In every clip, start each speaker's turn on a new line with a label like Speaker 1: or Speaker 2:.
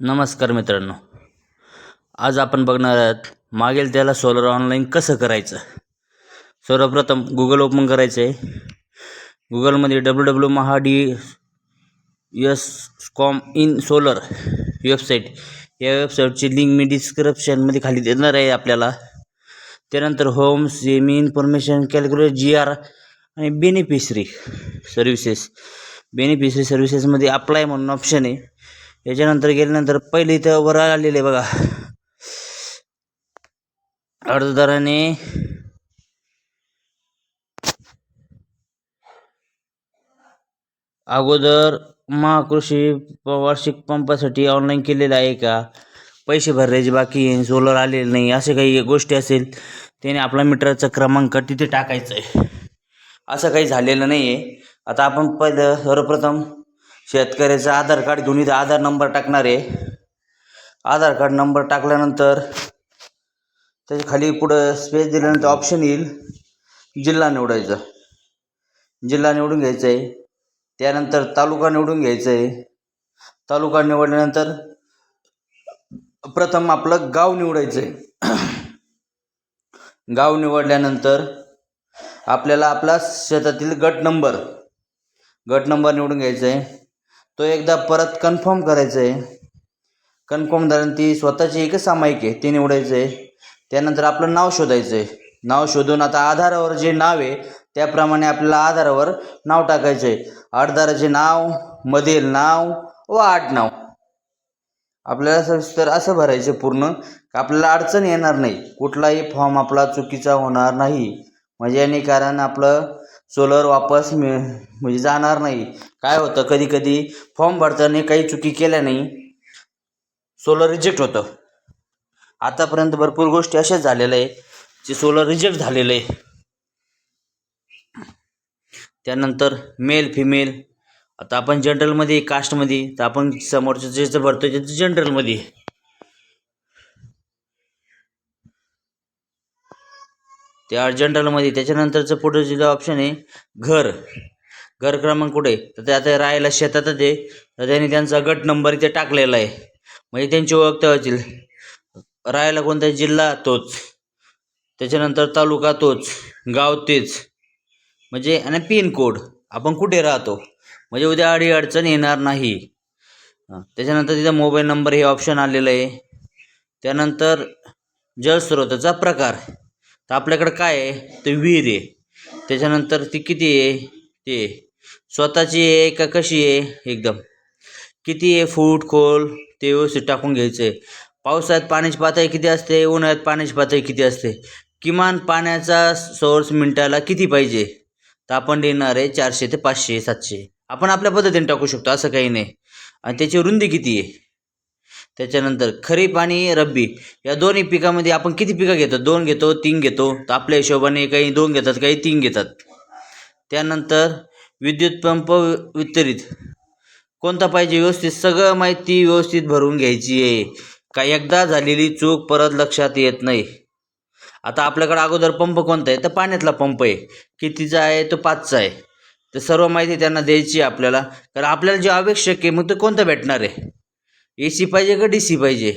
Speaker 1: नमस्कार मित्रांनो. आज आपण बघणार आहोत मागेल त्याला सोलर ऑनलाईन कसं करायचं? सर्वप्रथम गुगल ओपन करायचं आहे गुगलमध्ये W W Maha D S com in solar website या वेबसाईटची लिंक मी डिस्क्रिप्शनमध्ये खाली देणार आहे आपल्याला. त्यानंतर home semi information calculate G R आणि बेनिफिशरी सर्व्हिसेस बेनिफिशरी सर्व्हिसेसमध्ये अप्लाय म्हणून ऑप्शन आहे. याच्यानंतर गेल्यानंतर पहिले इथं वर आलेले आहे बघा. अर्जदाराने अगोदर महाकृषी वार्षिक पंपासाठी ऑनलाईन केलेलं आहे का? पैसे भरायचे बाकी आहे सोलर आलेले नाही असे काही गोष्टी असेल त्याने आपला मीटरचा क्रमांक तिथे टाकायचा आहे. असं काही झालेलं नाही आहे आता आपण पहिलं सर्वप्रथम शेतकऱ्याचं आधार कार्ड घेऊन इथं आधार नंबर टाकणार आहे. आधार कार्ड नंबर टाकल्यानंतर त्याच्याखाली पुढं स्पेस दिल्यानंतर ऑप्शन येईल. जिल्हा निवडायचा. जिल्हा निवडून घ्यायचा आहे त्यानंतर तालुका निवडून घ्यायचा आहे तालुका निवडल्यानंतर प्रथम आपलं गाव निवडायचं आहे गाव निवडल्यानंतर आपल्याला आपला शेतातील गट नंबर गट नंबर निवडून घ्यायचा आहे तो एकदा परत कन्फर्म करायचं आहे कन्फर्म झाल्यानंतर ती स्वतःची एकच सामायिक आहे ते निवडायचं आहे त्यानंतर आपलं नाव शोधायचं आहे नाव शोधून आता आधारावर जे नाव आहे त्याप्रमाणे आपल्याला आधारावर नाव टाकायचं आहे अर्जदाराचे नाव मधील नाव व आठ नाव. आपल्याला सविस्तर असं भरायचं पूर्ण. का आपल्याला अडचण येणार नाही. कुठलाही फॉर्म आपला चुकीचा होणार नाही. म्हणजे याने कारण आपलं सोलर वापस मिळ म्हणजे जाणार नाही. काय होतं कधी कधी फॉर्म भरताना काही चुकी केल्या नाही सोलर रिजेक्ट होतं. आतापर्यंत भरपूर गोष्टी अशाच झालेल्या आहे जे सोलर रिजेक्ट झालेलं आहे त्यानंतर मेल फिमेल आता आपण जनरलमध्ये कास्टमध्ये तर आपण समोरचं जे भरतो त्याचं जनरलमध्ये ते जनरलमध्ये त्याच्यानंतरचं पुढं जे ऑप्शन आहे घर. घर क्रमांक कुठे? तर ते आता राहायला शेतातच आहे तर त्यांनी त्यांचा गट नंबर इथे टाकलेला आहे. म्हणजे त्यांची ओळख होतील. राहायला कोणता जिल्हा तोच. त्याच्यानंतर तालुका तोच. गाव तेच. म्हणजे आणि पिनकोड आपण कुठे राहतो? म्हणजे उद्या अडी अडचण येणार नाही. त्याच्यानंतर तिथं मोबाईल नंबर हे ऑप्शन आलेलं आहे. त्यानंतर जलस्रोताचा प्रकार. तर आपल्याकडं काय आहे? तर विहीर आहे. त्याच्यानंतर ती किती आहे? ते स्वतःची आहे का कशी आहे? एकदम. किती आहे? फूट खोल ते व्यवस्थित टाकून घ्यायचं आहे. पावसाळ्यात पाण्याची पातळी किती असते? उन्हाळ्यात पाण्याची पातळी किती असते? किमान पाण्याचा सोर्स मिनटाला किती पाहिजे? तर आपण देणार आहे चारशे ते पाचशे सातशे. आपण आपल्या पद्धतीने टाकू शकतो असं काही नाही. आणि त्याची रुंदी किती आहे? त्याच्यानंतर खरीप आणि रब्बी या दोन्ही पिकामध्ये आपण किती पिकं घेतो? दोन घेतो तीन घेतो. तर आपल्या हिशोबाने काही दोन घेतात काही तीन घेतात. त्यानंतर विद्युत पंप वितरित. कोणता पाहिजे व्यवस्थित? सगळं माहिती व्यवस्थित भरून घ्यायची आहे. का एकदा झालेली चूक परत लक्षात येत नाही. आता आपल्याकडे अगोदर पंप कोणता आहे? तर पाण्यातला पंप आहे. कितीचा आहे? तो पाचचा आहे. तर सर्व माहिती त्यांना द्यायची आहे आपल्याला. कारण आपल्याला जे आवश्यक आहे मग ते कोणतं भेटणार आहे? ए सी पाहिजे का डी सी पाहिजे?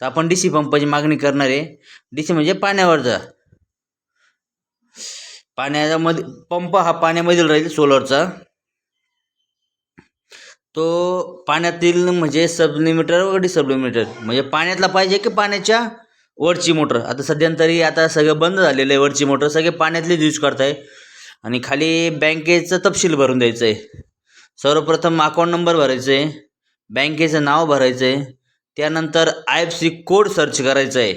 Speaker 1: तर आपण डी सी पंपाची मागणी करणार आहे. डी सी म्हणजे पाण्यावरचा. पाण्यामध्ये पंप हा पाण्यामधील राहील सोलरचा. तो पाण्यातील म्हणजे सबलिमिटर व डिसबलिमिटर म्हणजे पाण्यातला पाहिजे की पाण्याच्या वरची मोटर? आता सध्यांतरी आता सगळं बंद झालेलं आहे वरची मोटर. सगळे पाण्यातलेच यूज करताय. आणि खाली बँकेचं तपशील भरून द्यायचं आहे सर्वप्रथम अकाउंट नंबर भरायचं आहे बँकेचं नाव भरायचं आहे त्यानंतर I F C code search करायचं आहे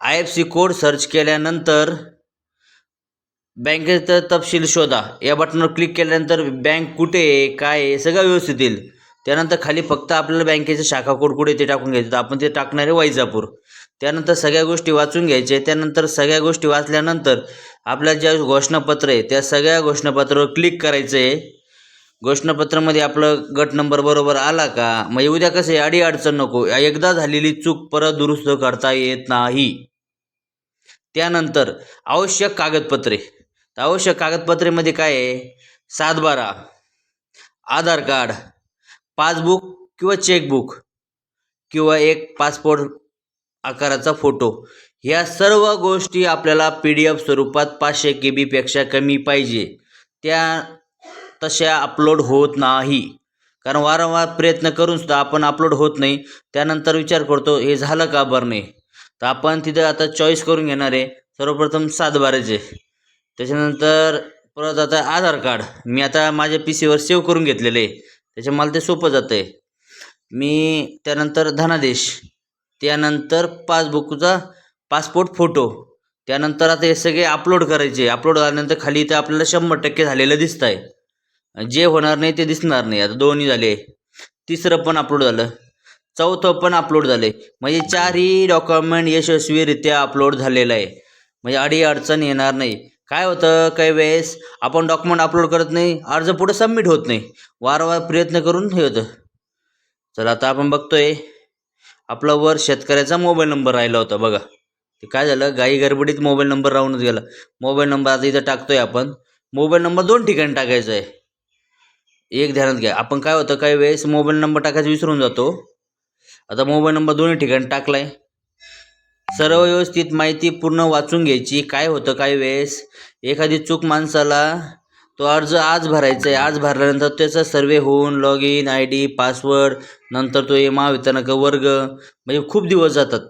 Speaker 1: I F C code search केल्यानंतर बँकेचा तपशील शोधा. या बटनवर क्लिक केल्यानंतर बँक कुठे आहे काय आहे सगळं व्यवस्थित येईल. त्यानंतर खाली फक्त आपल्याला बँकेचं शाखा कोड कुठे ते टाकून घ्यायचं आपण ते टाकणार आहे वैजापूर. त्यानंतर सगळ्या गोष्टी वाचून घ्यायच्या त्यानंतर सगळ्या गोष्टी वाचल्यानंतर आपल्या ज्या घोषणापत्र आहे त्या सगळ्या घोषणापत्रावर क्लिक करायचं आहे घोषणापत्रामध्ये आपलं गट नंबर बरोबर आला का? म्हणजे उद्या कसं आहे अडीअडचण नको. एकदा झालेली चूक परत दुरुस्त करता येत नाही. त्यानंतर आवश्यक कागदपत्रे. आवश्यक कागदपत्रेमध्ये काय आहे? सातबारा आधार कार्ड पासबुक किंवा चेकबुक किंवा एक पासपोर्ट आकाराचा फोटो. ह्या सर्व गोष्टी आपल्याला पी डी एफ स्वरूपात पाचशे के बीपेक्षा कमी पाहिजे. त्या तशा अपलोड होत नाही. कारण वारंवार प्रयत्न करूनसुद्धा आपण अपलोड होत नाही. त्यानंतर विचार करतो हे झालं का बरं नाही? तर आपण तिथं आता चॉईस करून घेणार आहे. सर्वप्रथम सात बाराचे त्याच्यानंतर परत आता आधार कार्ड. मी आता माझ्या पी सीवर सेव्ह करून घेतलेलं आहे. त्याच्या मला ते सोपं जातं आहे मी त्यानंतर धनादेश. त्यानंतर पासबुकचा पासपोर्ट फोटो त्यानंतर आता हे सगळे अपलोड करायचे. अपलोड झाल्यानंतर खाली इथं आपल्याला शंभर टक्के झालेलं दिसत आहे जे होणार नाही ते दिसणार नाही. आता दोन्ही झाले. तिसरं पण अपलोड झालं. चौथं पण अपलोड झालं. आहे म्हणजे चारही डॉक्युमेंट यशस्वीरित्या अपलोड झालेलं आहे. म्हणजे अडी अडचण येणार नाही. काय होतं? काही वेळेस आपण डॉक्युमेंट अपलोड करत नाही अर्ज पुढे सबमिट होत नाही. वारंवार प्रयत्न करून हे होतं. चला आता आपण बघतोय. आपला वर शेतकऱ्याचा मोबाईल नंबर राहिला होता बघा. ते काय झालं? गाई गडबडीत मोबाईल नंबर राहूनच गेला. मोबाईल नंबर आता इथं टाकतोय आपण. मोबाईल नंबर दोन ठिकाणी टाकायचा आहे. एक ध्यानात घ्या. आपण काय होतं काही वेळेस मोबाईल नंबर टाकायचं विसरून जातो. आता मोबाईल नंबर दोन्ही ठिकाणी टाकलाय. सर्व व्यवस्थित माहिती पूर्ण वाचून घ्यायची. काय होतं काही वेळेस एखादी चूक माणसाला तो अर्ज आज भरायचा आहे आज भरल्यानंतर त्याचा सर्वे होऊन log in I D password नंतर तो एमा महावितरणक वर्ग म्हणजे खूप दिवस जातात.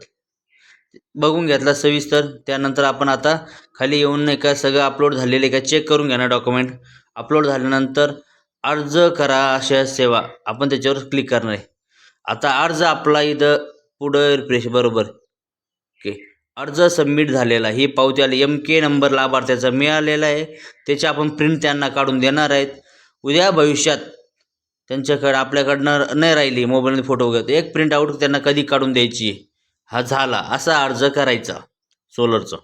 Speaker 1: बघून घेतला सविस्तर. त्यानंतर आपण आता खाली येऊन नाही का सगळं अपलोड झालेलं आहे का चेक करून घ्या ना डॉक्युमेंट अपलोड झाल्यानंतर अर्ज करा अशा सेवा. आपण त्याच्यावर क्लिक करणार आहे. आता अर्ज आपला इथं पुढं रिफ्रेश बरोबर. ओके. अर्ज सबमिट झालेला ही पावती आली एम के नंबर लाभार्थ्याचा मिळालेला आहे. त्याची आपण प्रिंट त्यांना काढून देणार आहेत. उद्या भविष्यात त्यांच्याकडं आपल्याकडनं नाही राहिली मोबाईलमध्ये फोटो वगैरे. एक प्रिंट आउट त्यांना कधी काढून द्यायची हा झाला. असा अर्ज करायचा. सोलरचा